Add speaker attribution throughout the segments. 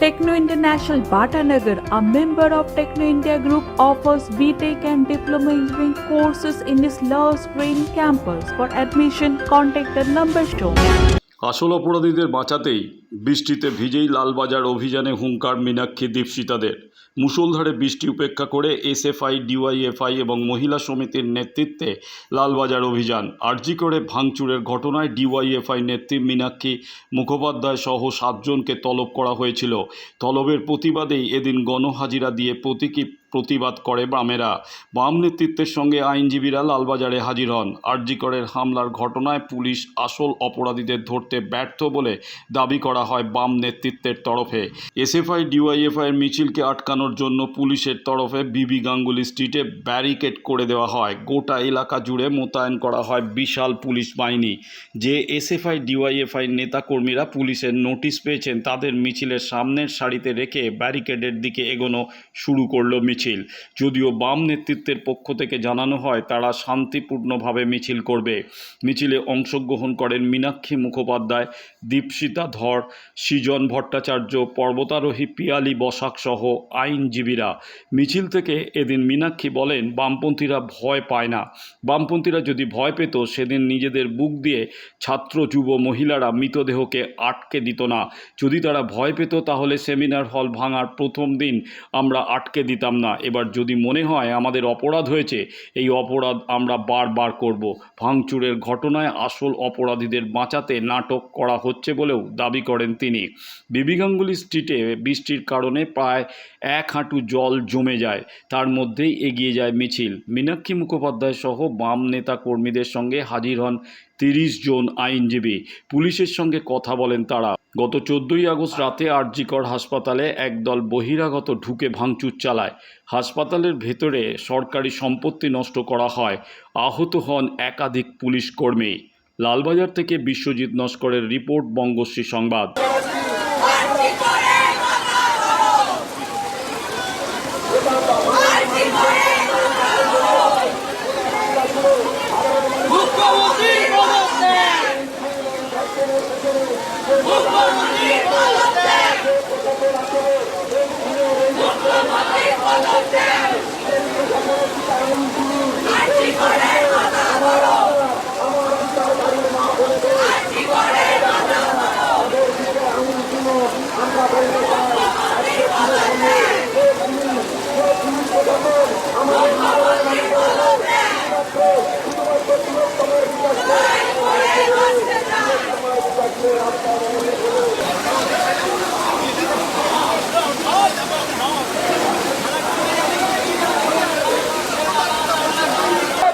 Speaker 1: Techno International Bhatanagar, a member of Techno India Group, offers BTEC and Diploma Engineering courses in its Love Spring campus. For admission, contact the number shown.
Speaker 2: আসল অপরাধীদের বাঁচাতেই বৃষ্টিতে ভিজেই লালবাজার অভিযানে হুঙ্কার মীনাক্ষী দীপশিতাদের মুষলধারে বৃষ্টি উপেক্ষা করে SFI, DYFI এবং মহিলা সমিতির নেতৃত্বে লালবাজার অভিযান। আর্জি করে ভাঙচুরের ঘটনায় ডিওয়াইএফআই নেত্রী মীনাক্ষী মুখোপাধ্যায় সহ সাতজনকে তলব করা হয়েছিল। তলবের প্রতিবাদেই এদিন গণহাজিরা দিয়ে প্রতীকী প্রতিবাদ করে বামেরা। বাম নেতৃত্বের সঙ্গে আইনজীবীরা লালবাজারে হাজির হন। আরজিকরের হামলার ঘটনায় পুলিশ আসল অপরাধীদের ধরতে ব্যর্থ বলে দাবি করা হয় বাম নেতৃত্বের তরফে। এসএফআই, ডিওয়াইএফআইয়ের মিছিলকে আটকানোর জন্য পুলিশের তরফে বিবি গাঙ্গুলি স্ট্রিটে ব্যারিকেড করে দেওয়া হয়। গোটা এলাকা জুড়ে মোতায়েন করা হয় বিশাল পুলিশ বাহিনী। যে এসএফআই, ডিওয়াইএফআই নেতাকর্মীরা পুলিশের নোটিশ পেয়েছেন, তাদের মিছিলের সামনের সারিতে রেখে ব্যারিকেডের দিকে এগোনো শুরু করল মিছিল। যদিও বাম নেতৃত্বের পক্ষ থেকে জানানো হয়, তারা শান্তিপূর্ণভাবে মিছিল করবে। মিছিলে অংশগ্রহণ করেন মীনাক্ষী মুখোপাধ্যায়, দীপশিতা ধর, সৃজন ভট্টাচার্য, পর্বতারোহী পিয়ালি বসাক সহ আইনজীবীরা। মিছিল থেকে এদিন মীনাক্ষী বলেন, বামপন্থীরা ভয় পায় না। বামপন্থীরা যদি ভয় পেত, সেদিন নিজেদের বুক দিয়ে ছাত্র, যুব, মহিলারা মৃতদেহকে আটকে দিত না। যদি তারা ভয় পেত, তাহলে সেমিনার হল ভাঙার প্রথম দিন আমরা আটকে দিতাম না। এবার যদি মনে হয় আমাদের অপরাধ হয়েছে, এই অপরাধ আমরা বারবার করব। ভাঙচুরের ঘটনায় আসল অপরাধীদের বাঁচাতে নাটক করা হচ্ছে বলেও দাবি করেন তিনি। বিবি গাঙ্গুলি স্ট্রিটে বৃষ্টির কারণে প্রায় এক হাঁটু জল জমে যায়। তার মধ্যেই এগিয়ে যায় মিছিল। মীনাক্ষী মুখোপাধ্যায় সহ বাম নেতা কর্মীদের সঙ্গে হাজির হন তিরিশ জন আইনজীবী। পুলিশের সঙ্গে কথা বলেন তারা। গত চোদ্দই আগস্ট রাতে আরজিকর হাসপাতালে একদল বহিরাগত ঢুকে ভাঙচুর চালায়। হাসপাতালের ভেতরে সরকারি সম্পত্তি নষ্ট করা হয়। আহত হন একাধিক পুলিশ কর্মী। লালবাজার থেকে বিশ্বজিৎ নস্করের রিপোর্ট, বঙ্গশ্রী সংবাদ
Speaker 3: মুখ্যমন্ত্রী পদক দেন মুখ্যমন্ত্রী পদক দেন মুখ্যমন্ত্রী পদক দেন আর্জি করে কথা বলো আর্জি করে কথা বলো মুখ্যমন্ত্রী পদক দেন মুখ্যমন্ত্রী পদক দেন করে বাঁচতে চাই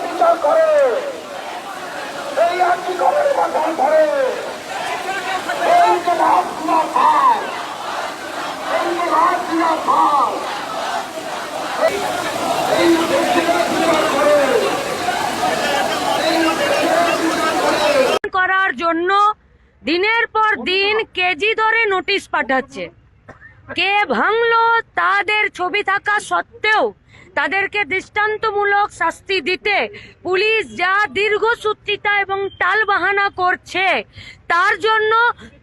Speaker 4: বিচার করে এই আর্জি ঘরের মাথায় ধরে এই যে রাজনা ভাই এই যে রাজনা ভাই এই দেশের বিচার করে এই দেশের বিচার করে
Speaker 5: করার জন্য দিনের পর দিন কেজি ধরে নোটিশ পাঠাচ্ছে। কে ভাঙলো তাদের ছবি থাকা সত্ত্বেও তাদেরকে দৃষ্টান্তমূলক শাস্তি দিতে পুলিশ যা দীর্ঘসূত্রিতা এবং টালবাহানা করছে, তার জন্য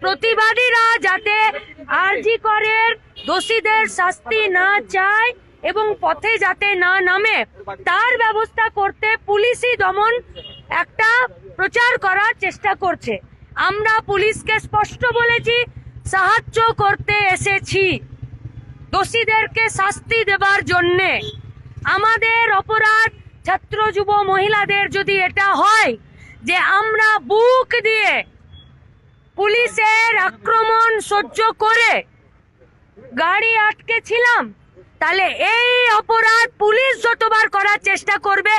Speaker 5: প্রতিবাদীরা যাতে আরজি করের দোষীদের শাস্তি না চায় এবং পথে যাতে না নামে, তার ব্যবস্থা করতে পুলিশি দমন একটা প্রচার করার চেষ্টা করছে। আমরা পুলিশকে স্পষ্ট বলেছি সাহায্য করতে এসেছি। দোষীদেরকে শাস্তি দেবার জন্যে। আমাদের অপরাধ ছাত্র, যুব, মহিলাদের যদি এটা হয় যে আমরা বুক দিয়ে পুলিশের আক্রমণ সহ্য করে গাড়ি আটকে ছিলাম তাহলে এই অপরাধ পুলিশ যতবার করার চেষ্টা করবে,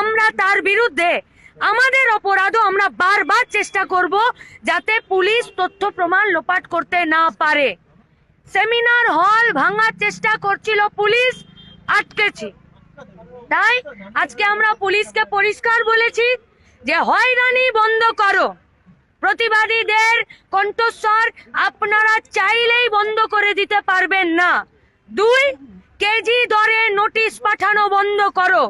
Speaker 5: আমরা তার বিরুদ্ধে আমাদের অপরাধও আমরা বারবার চেষ্টা করব যাতে পুলিশ তথ্য প্রমাণ লোপাট করতে না পারে। সেমিনার হল ভাঙার চেষ্টা করছিল পুলিশ, আটকেছি। তাই আজকে আমরা পুলিশকে পরিষ্কার বলেছি যে হয়রানি বন্ধ করো। প্রতিবাদীদের কণ্ঠস্বর আপনারা চাইলেই বন্ধ করে দিতে পারবেন না। দুই, কেজি দরে নোটিশ পাঠানো বন্ধ করো।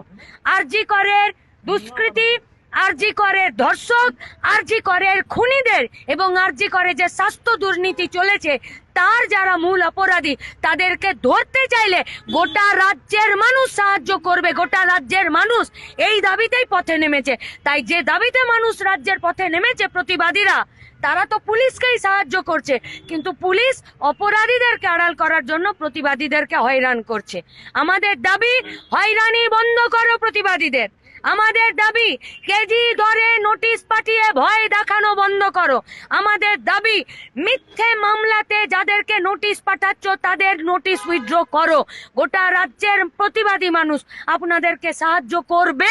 Speaker 5: আরজি করের দুষ্কৃতি আরজি করের ধর্ষক আরজি করের খুনিদের এবং আরজি করে যে স্বাস্থ্য দুর্নীতি চলেছে, তার যারা মূল অপরাধী, তাদেরকে ধরতে চাইলে গোটা রাজ্যের মানুষ সাহায্য করবে, গোটা রাজ্যের মানুষ এই দাবিতেই পথে নেমেছে। তাই যে দাবিতে মানুষ রাজ্যের পথে নেমেছে প্রতিবাদীরা, তারা তো পুলিশকেই সাহায্য করছে। কিন্তু পুলিশ অপরাধীদেরকে আড়াল করার জন্য প্রতিবাদীদেরকে হয়রান করছে। আমাদের দাবি, হয়রানি বন্ধ করো প্রতিবাদীদের। আমাদের দাবি, কেজি দরে নোটিশ পাঠিয়ে ভয় দেখানো বন্ধ করো। আমাদের দাবি, মিথ্যে মামলাতে যাদেরকে নোটিশ পাঠাচ্ছ, তাদের নোটিশ উইথড্র করো। গোটা রাজ্যের প্রতিবাদী মানুষ আপনাদেরকে সাহায্য করবে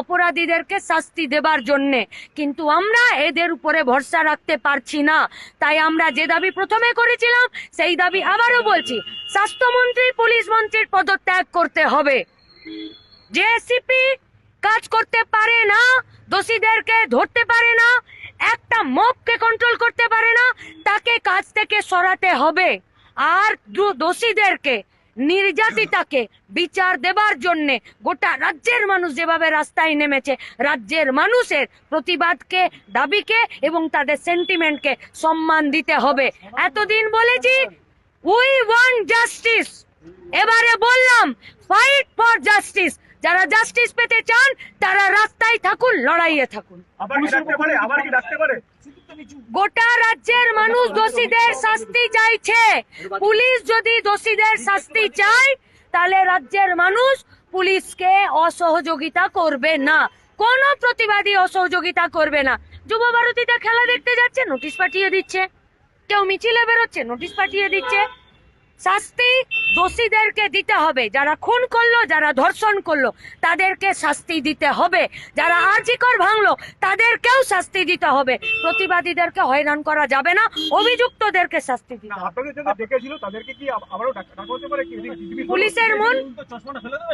Speaker 5: অপরাধীদেরকে শাস্তি দেবার জন্যে। কিন্তু আমরা এদের উপরে ভরসা রাখতে পারছি না। তাই আমরা যে দাবি প্রথমে করেছিলাম, সেই দাবি আবারও বলছি, স্বাস্থ্যমন্ত্রী, পুলিশ মন্ত্রীর পদত্যাগ করতে হবে। জেএসিপি কাজ করতে পারে না, দোষীদেরকে ধরতে পারে না, একটা মপকে কন্ট্রোল করতে পারে না, তাকে কাজ থেকে সরাতে হবে। আর দোষীদেরকে, নির্যাতিতাকে বিচার দেবার জন্য গোটা রাজ্যের মানুষ যেভাবে রাস্তায় নেমেছে, রাজ্যের মানুষের প্রতিবাদকে, দাবিকে এবং তাদের সেন্টিমেন্টকে সম্মান দিতে হবে। এতদিন বলেছি উই ওয়ান্ট জাস্টিস এবারে বললাম ফাইট ফর জাস্টিস যারা জাস্টিস পেতে চান তারা রাস্তায় থাকুন লড়াইয়ে থাকুন। গোটা রাজ্যের মানুষ দোষীদের শাস্তি চাইছে। পুলিশ যদি দোষীদের শাস্তি চায় তাহলে রাজ্যের মানুষ পুলিশকে অসহযোগিতা করবে না। কোন প্রতিবাদী অসহযোগিতা করবে না। যুব ভারতীতে খেলা দেখতে যাচ্ছে নোটিশ পাঠিয়ে দিচ্ছে। কেউ মিছিলে বেরোচ্ছে নোটিশ পাঠিয়ে দিচ্ছে। শাস্তি দোষীদেরকে দিতে হবে। যারা খুন করল যারা ধর্ষণ করল তাদেরকে শাস্তি দিতে হবে। যারা আর্জিকর ভাঙলো তাদেরকেও শাস্তি দিতে হবে। প্রতিবাদীদেরকে হয়রান করা যাবে না অভিযুক্তদেরকে শাস্তি দিতে হবে।
Speaker 4: আপনাদের যারা ডেকেছিল তাদেরকে কি আব- ডাকা ডাকা পারে কি?
Speaker 5: পুলিশের মন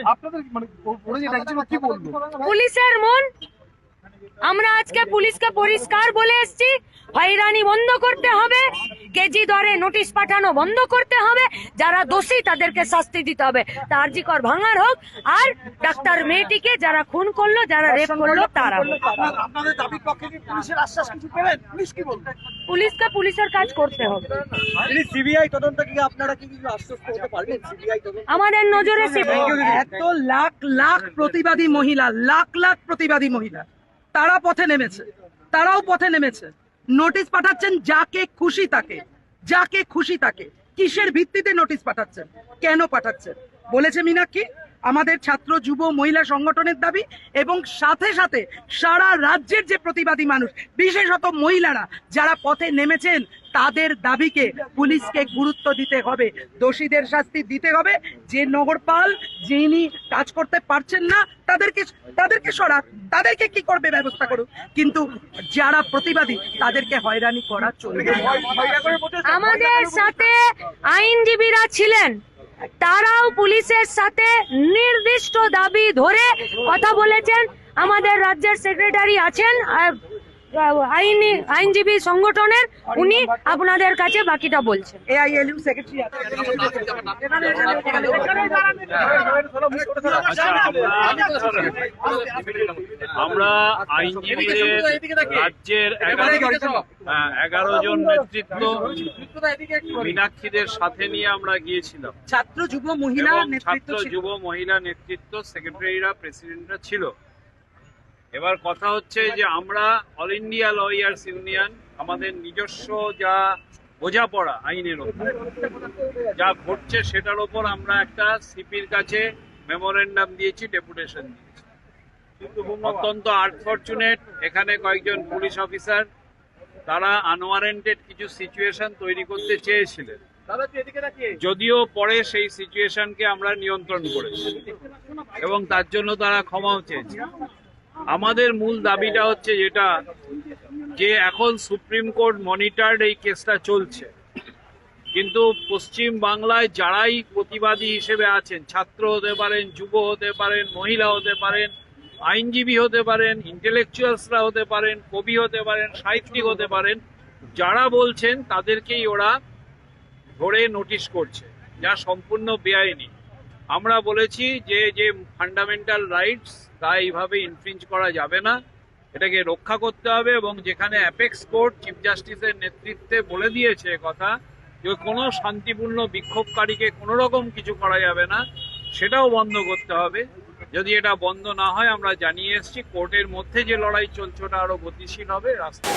Speaker 4: আপনাদের মানে ওরা যে ডাকছিল কি বলব
Speaker 5: পুলিশের মন আমরা আজকে পুলিশকে পরিষ্কার বলে এসেছি হয়রানি বন্ধ করতে হবে কেজি দরে নোটিশ পাঠানো বন্ধ করতে হবে যারা দোষী তাদেরকে শাস্তি দিতে হবে। তার্জিকর ভাঙার হোক আর ডাক্তার মেয়েটিকে যারা খুন করল যারা রেপ করল তারা পুলিশকে পুলিশের কাজ করতে হবে।
Speaker 6: সিবিআই তদন্ত কি আপনারা কি আশ্বস্ত হতে পারবেন? সিবিআই তদন্ত
Speaker 5: আমাদের নজরে
Speaker 7: এত লাখ লাখ প্রতিবাদী মহিলা লাখ লাখ প্রতিবাদী মহিলা। তারা পথে নেমেছে। তারাও পথে নেমেছে। নোটিশ পাঠাচ্ছেন যাকে খুশি তাকে। যাকে খুশি তাকে। কিসের ভিত্তিতে নোটিশ পাঠাচ্ছেন? কেন পাঠাচ্ছেন? বলেছে মীনাক্ষী, আমাদের ছাত্র, যুব, মহিলা সংগঠনের দাবি এবং সাথে সাথে সারা রাজ্যের যে প্রতিবাদী মানুষ, বিশেষত মহিলারা, যারা পথে নেমেছেন তাদের দাবিকে পুলিশকে গুরুত্ব দিতে হবে। দোষীদের শাস্তি দিতে হবে। যে নগরপাল যিনি কাজ করতে পারছেন না, তাদেরকে তাদেরকে সরাক তাদেরকে কি করবে ব্যবস্থা করুক? কিন্তু যারা প্রতিবাদী, তাদেরকে হয়রানি করা চলবে
Speaker 5: আমাদের সাথে আইনজীবীরা ছিলেন। তারাও পুলিশের সাথে নির্দিষ্ট দাবি ধরে কথা বলেছেন। আমাদের রাজ্যের সেক্রেটারি আছেন আইনি আইনজীবী সংগঠনের উনি আপনাদের কাছে বাকিটা বলছেন।
Speaker 7: এআইএলইউ সেক্রেটারি
Speaker 8: আমরা আইনজীবীদের রাজ্যের এগারো হ্যাঁ, জন নেতৃত্ব মীনাক্ষীদের সাথে নিয়ে আমরা গিয়েছিলাম।
Speaker 7: ছাত্র যুব মহিলা নেতৃত্ব
Speaker 8: ছাত্র যুব মহিলা নেতৃত্ব সেক্রেটারিরা প্রেসিডেন্টরা ছিল। এবার কথা হচ্ছে যে আমরা অল ইন্ডিয়া লয়ার্স ইউনিয়ন আমাদের নিজস্ব যা বোঝাপড়া আইনের ওপর যা ঘটছে সেটার ওপর আমরা একটা সিপির কাছে মেমোরেন্ডাম দিয়েছি ডেপুটেশন দিয়েছি। অত্যন্ত আনফর্চুনেট এখানে কয়েকজন পুলিশ অফিসার তারা আনওয়ারেন্টেড কিছু সিচুয়েশন তৈরি করতে চেয়েছিলেন। যদিও পরে সেই সিচুয়েশনকে আমরা নিয়ন্ত্রণ করেছি এবং তার জন্য তারা ক্ষমাও চেয়েছে আমাদের মূল দাবিটা হচ্ছে যেটা, যে এখন সুপ্রিম কোর্ট মনিটর্ড এই কেসটা চলছে। কিন্তু পশ্চিম বাংলায় যারাই প্রতিবাদী হিসেবে আছেন, ছাত্র হতে পারেন, যুব হতে পারেন, মহিলা হতে পারেন, আইনজীবী হতে পারেন ইন্টেলেকচুয়ালসরা হতে পারেন, কবি হতে পারেন, সাহিত্যিক হতে পারেন, যারা বলছেন তাদেরকেই ওরা ধরে নোটিশ করছে, যা সম্পূর্ণ বেআইনি। আমরা বলেছি যে যে ফান্ডামেন্টাল রাইটস তা এইভাবে ইনফ্রিঞ্জ করা যাবে না। এটাকে রক্ষা করতে হবে এবং যেখানে অ্যাপেক্স কোর্ট চিফ জাস্টিসের নেতৃত্বে বলে দিয়েছে কথা, যে কোনো শান্তিপূর্ণ বিক্ষোভকারীকে কোনো রকম কিছু করা যাবে না, সেটাও বন্ধ করতে হবে। যদি এটা বন্ধ না হয়, আমরা জানিয়ে এসেছি, কোর্টের মধ্যে যে লড়াই চলছে, ওটা আরও গতিশীল হবে রাস্তায়